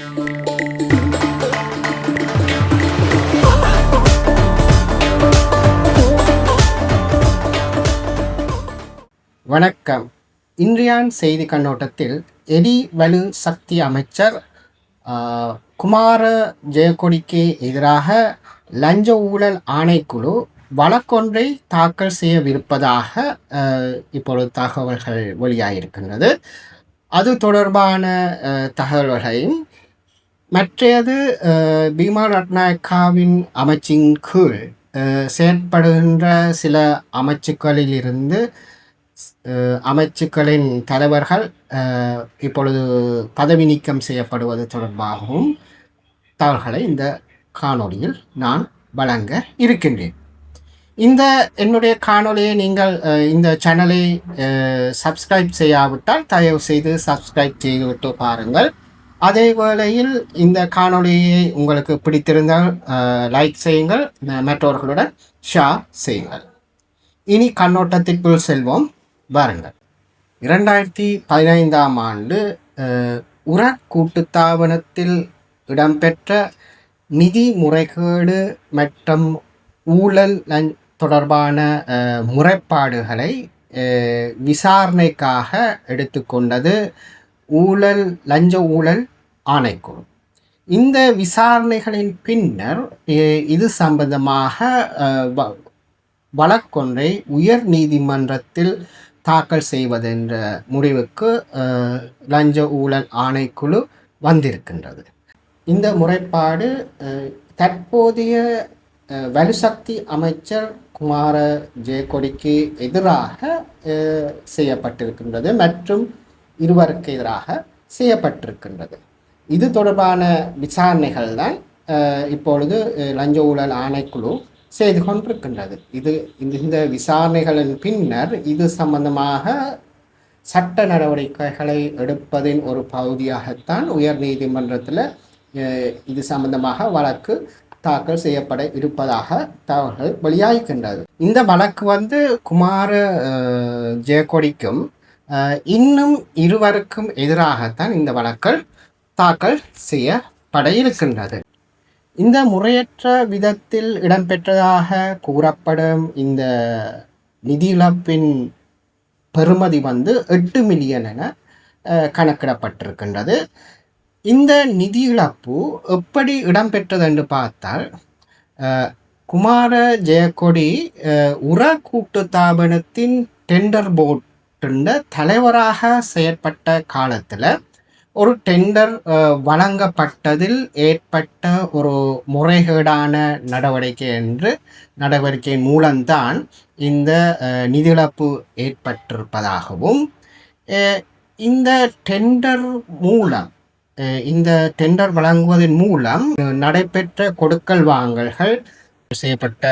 வணக்கம். இன்றையான் செய்தி கண்ணோட்டத்தில் எரி வலு சக்தி அமைச்சர் குமார ஜெயக்கொடிக்கு எதிராக லஞ்ச ஊழல் ஆணைக்குழு வழக்கொன்றை தாக்கல் செய்யவிருப்பதாக இப்பொழுது தகவல்கள் வெளியாகியிருக்கின்றது. அது தொடர்பான தகவல்களையும் மற்றையது பீமா ரட்நாயக்காவின் அமைச்சின் கீழ் செயற்படுகின்ற சில அமைச்சுக்களிலிருந்து அமைச்சுக்களின் தலைவர்கள் இப்பொழுது பதவி நீக்கம் செய்யப்படுவது தொடர்பாகவும் தகவல்களை இந்த காணொளியில் நான் வழங்க இருக்கின்றேன். இந்த என்னுடைய காணொளியை நீங்கள் இந்த சேனலை சப்ஸ்கிரைப் செய்யாவிட்டால் தயவு செய்து சப்ஸ்கிரைப் செய்துவிட்டு பாருங்கள். அதே வேளையில் இந்த காணொளியை உங்களுக்கு பிடித்திருந்தால் லைக் செய்யுங்கள் மற்றவர்களுடன் ஷேர் செய்யுங்கள். இனி கண்ணோட்டத்திற்குள் செல்வோம். வாருங்கள். இரண்டாயிரத்தி பதினைந்தாம் ஆண்டு உர கூட்டுத்தாபனத்தில் இடம்பெற்ற நிதி முறைகேடு மற்றும் ஊழல் தொடர்பான முறைப்பாடுகளை விசாரணைக்காக எடுத்துக்கொண்டது ஊழல் லஞ்ச ஊழல் ஆணைக்குழு. இந்த விசாரணைகளின் பின்னர் இது சம்பந்தமாக வ- வழக்கொன்றை உயர் நீதிமன்றத்தில் தாக்கல் செய்வதென்ற முடிவுக்கு லஞ்ச ஊழல் ஆணைக்குழு வந்திருக்கின்றது. இந்த முறைப்பாடு தற்போதைய வலுசக்தி அமைச்சர் குமார ஜெயக்கொடிக்கு எதிராக செய்யப்பட்டிருக்கின்றது மற்றும் இருவருக்கு எதிராக செய்யப்பட்டிருக்கின்றது. இது தொடர்பான விசாரணைகள் தான் இப்பொழுது லஞ்ச ஊழல் ஆணைக்குழு செய்து கொண்டிருக்கின்றது. இது இந்த இந்த விசாரணைகளின் பின்னர் இது சம்பந்தமாக சட்ட நடவடிக்கைகளை எடுப்பதின் ஒரு பகுதியாகத்தான் உயர் நீதிமன்றத்தில் இது சம்பந்தமாக வழக்கு தாக்கல் செய்யப்பட இருப்பதாக தகவல்கள் வெளியாகின்றது இந்த வழக்கு வந்து குமார ஜெயக்கொடிக்கும் இன்னும் இருவருக்கும் எதிராகத்தான் இந்த வழக்கள் தாக்கல் செய்யப்பட இருக்கின்றது இந்த முறையற்ற விதத்தில் இடம்பெற்றதாக கூறப்படும் இந்த நிதி இழப்பின் பெறுமதி வந்து எட்டு மில்லியன் என கணக்கிடப்பட்டிருக்கின்றது. இந்த நிதி இழப்பு எப்படி இடம்பெற்றது என்று பார்த்தால் குமார ஜெயக்கொடி உர கூட்டு கூட்டுத்தாபனத்தின் டெண்டர் போர்டுன்ற தலைவராக செயற்பட்ட காலத்தில் ஒரு டெண்டர் வழங்கப்பட்டதில் ஏற்பட்ட ஒரு முறைகேடான நடவடிக்கை என்று நடவடிக்கை மூலம்தான் இந்த நிதிழப்பு ஏற்பட்டிருப்பதாகவும் இந்த டெண்டர் மூலம் இந்த டெண்டர் வழங்குவதன் மூலம் நடைபெற்ற கொடுக்கல் வாங்கல்கள் செய்யப்பட்ட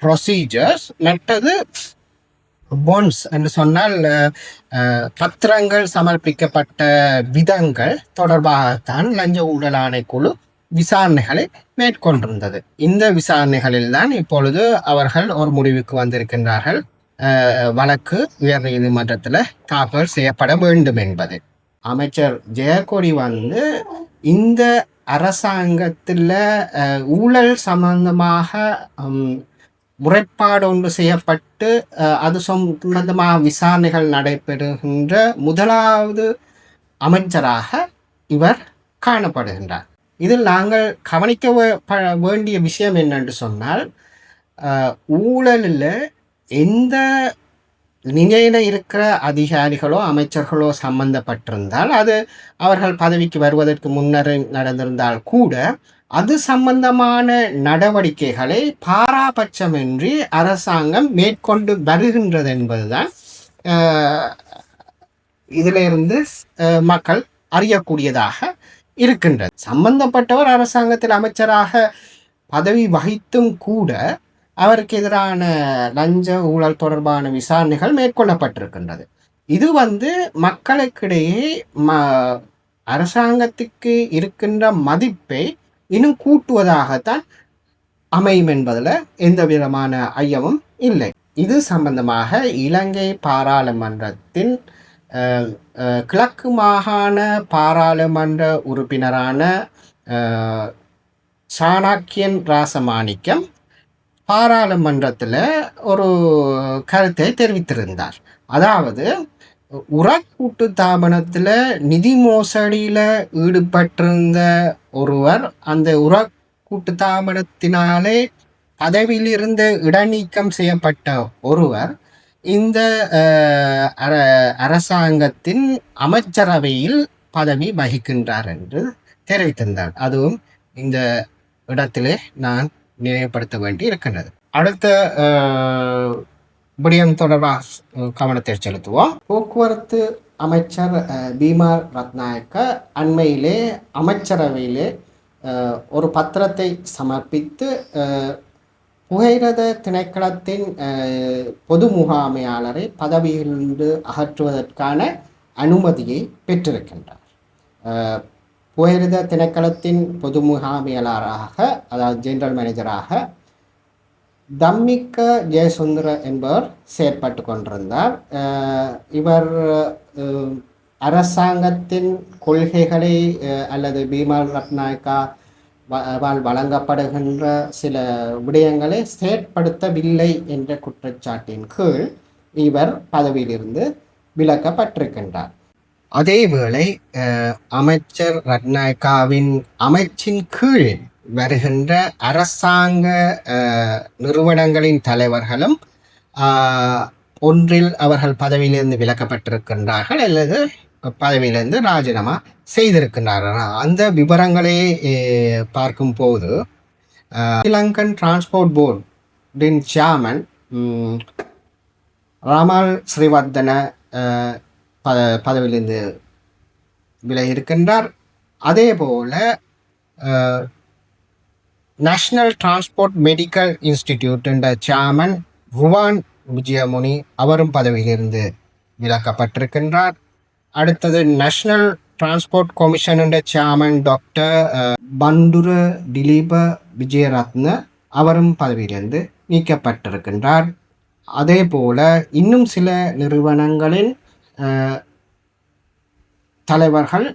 ப்ரொசீஜர்ஸ் மற்றது போன்ஸ் என்று சொன்னால் பத்திரங்கள் சமர்ப்பிக்கப்பட்ட விதங்கள் தொடர்பாகத்தான் லஞ்ச ஊழல் ஆணைக்குழு விசாரணைகளை மேற்கொண்டிருந்தது. இந்த விசாரணைகளில் தான் இப்பொழுது அவர்கள் ஒரு முடிவுக்கு வந்திருக்கின்றார்கள். வழக்கு உயர் நீதிமன்றத்தில் தாக்கல் செய்யப்பட வேண்டும் என்பது. அமைச்சர் ஜெயக்கொடி வந்து இந்த அரசாங்கத்தில் ஊழல் சம்பந்தமாக முறைப்பாடு ஒன்று செய்யப்பட்டு அது சம்பந்தமாக விசாரணைகள் நடைபெறுகின்ற முதலாவது அமைச்சராக இவர் காணப்படுகின்றார். இதில் நாங்கள் கவனிக்க வே- வேண்டிய விஷயம் என்னென்று சொன்னால் ஊழலில் எந்த நிலையில் இருக்கிற அதிகாரிகளோ அமைச்சர்களோ சம்பந்தப்பட்டிருந்தால் அது அவர்கள் பதவிக்கு வருவதற்கு முன்னர் நடந்திருந்தால் கூட அது சம்பந்தமான நடவடிக்கைகளை பாராபட்சமின்றி அரசாங்கம் மேற்கொண்டு வருகின்றது என்பதுதான் இதிலிருந்து மக்கள் அறியக்கூடியதாக இருக்கின்றது. சம்பந்தப்பட்டவர் அரசாங்கத்தில் அமைச்சராக பதவி வகித்தும் கூட அவருக்கு எதிரான லஞ்ச ஊழல் தொடர்பான விசாரணைகள் மேற்கொள்ளப்பட்டிருக்கின்றது. இது வந்து மக்களுக்கிடையே ம அரசாங்கத்துக்கு இருக்கின்ற மதிப்பை இன்னும் கூட்டுவதாகத்தான் அமையும் என்பதில் எந்த விதமான ஐயமும் இல்லை. இது சம்பந்தமாக இலங்கை பாராளுமன்றத்தின் கிழக்கு மாகாண பாராளுமன்ற உறுப்பினரான சாணாக்கியன் ராசமாணிக்கம் பாராளுமன்றத்தில் ஒரு கருத்தை தெரிவித்திருந்தார். அதாவது உரக்கூட்டு தாபனத்தில் நிதி மோசடியில் ஈடுபட்டிருந்த ஒருவர் அந்த உரக்கூட்டு தாபனத்தினாலே பதவியிலிருந்து இடநீக்கம் செய்யப்பட்ட ஒருவர் இந்த அர- அரசாங்கத்தின் அமைச்சரவையில் பதவி வகிக்கின்றார் என்று தெரிவித்திருந்தார். அதுவும் இந்த இடத்திலே நான் நினைவுபடுத்த வேண்டி இருக்கின்றது. அடுத்த விடயம் தொடர்பாக கவனத்தை செலுத்துவோம். போக்குவரத்து அமைச்சர் பீமார் பீமா ரத்நாயக்க அண்மையிலே அமைச்சரவையிலே ஒரு பத்திரத்தை சமர்ப்பித்து புகையிரத திணைக்களத்தின் பொது முகாமையாளரை பதவியிலிருந்து அகற்றுவதற்கான அனுமதியை பெற்றிருக்கின்றார். புகையிரத திணைக்களத்தின் பொது முகாமையாளராக அதாவது ஜெனரல் மேனேஜராக தம்மிக்க ஜெயசுந்தர என்பவர் செயற்பட்டு கொண்டிருந்தார். இவர் அரசாங்கத்தின் கொள்கைகளை அல்லது பீமால் ரத்நாயக்கா வ- வால் வழங்கப்படுகின்ற சில விடயங்களை செயற்படுத்தவில்லை என்ற குற்றச்சாட்டின் கீழ் இவர் பதவியிலிருந்து விலக்கப்பட்டிருக்கின்றார். அதேவேளை அமைச்சர் ரத்நாயக்காவின் அமைச்சின் கீழ் வருகின்ற அரசாங்க நிறுவனங்களின் தலைவர்களும் ஒன்றில் அவர்கள் பதவியிலிருந்து விலக்கப்பட்டிருக்கின்றார்கள் அல்லது பதவியிலிருந்து ராஜினாமா செய்திருக்கின்றார்கள். அந்த விவரங்களை பார்க்கும் பார்க்கும்போது ஸ்ரீலங்கன் டிரான்ஸ்போர்ட் போர்டின் சேர்மன் ராமால் ஸ்ரீவர்தன பத பதவியிலிருந்து விலகி இருக்கின்றார். அதே போல் நேஷ்னல் டிரான்ஸ்போர்ட் மெடிக்கல் இன்ஸ்டிடியூட் என்ற சேர்மன் ருவான் விஜயமுனி அவரும் பதவியிலிருந்து விலக்கப்பட்டிருக்கின்றார். அடுத்தது நேஷ்னல் டிரான்ஸ்போர்ட் கமிஷன் என்ற சேர்மன் டாக்டர் பண்டுரு பண்டுர திலீப விஜயரத்ன அவரும் பதவியிலிருந்து நீக்கப்பட்டிருக்கின்றார். அதே போல இன்னும் சில நிறுவனங்களின் தலைவர்கள்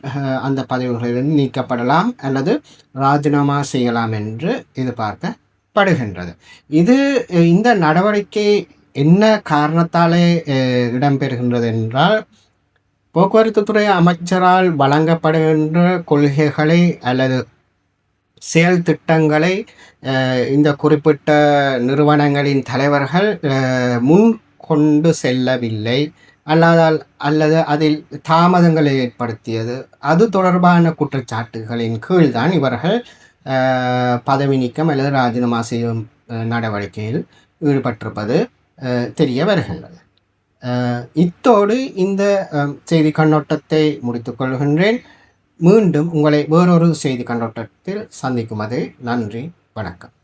அந்த பதவிகளிலிருந்து நீக்கப்படலாம் அல்லது ராஜினாமா செய்யலாம் என்று எதிர்பார்க்கப்படுகின்றது. இது இந்த நடவடிக்கை என்ன காரணத்தாலே இடம்பெறுகின்றது என்றால் போக்குவரத்துத்துறை அமைச்சரால் வழங்கப்படுகின்ற கொள்கைகளை அல்லது செயல் திட்டங்களை இந்த குறிப்பிட்ட நிறுவனங்களின் தலைவர்கள் முன் கொண்டு செல்லவில்லை. அல்லாதால் அல்லது அதில் தாமதங்களை ஏற்படுத்தியது. அது தொடர்பான குற்றச்சாட்டுகளின் கீழ்தான் இவர்கள் பதவி நீக்கம் அல்லது ராஜினாமா செய்யும் நடவடிக்கையில் ஈடுபட்டிருப்பது தெரிய வருகின்றது இத்தோடு இந்த செய்தி கண்ணோட்டத்தை முடித்துக்கொள்கின்றேன் மீண்டும் உங்களை வேறொரு செய்தி கண்ணோட்டத்தில் சந்திக்கும் அது நன்றி வணக்கம்.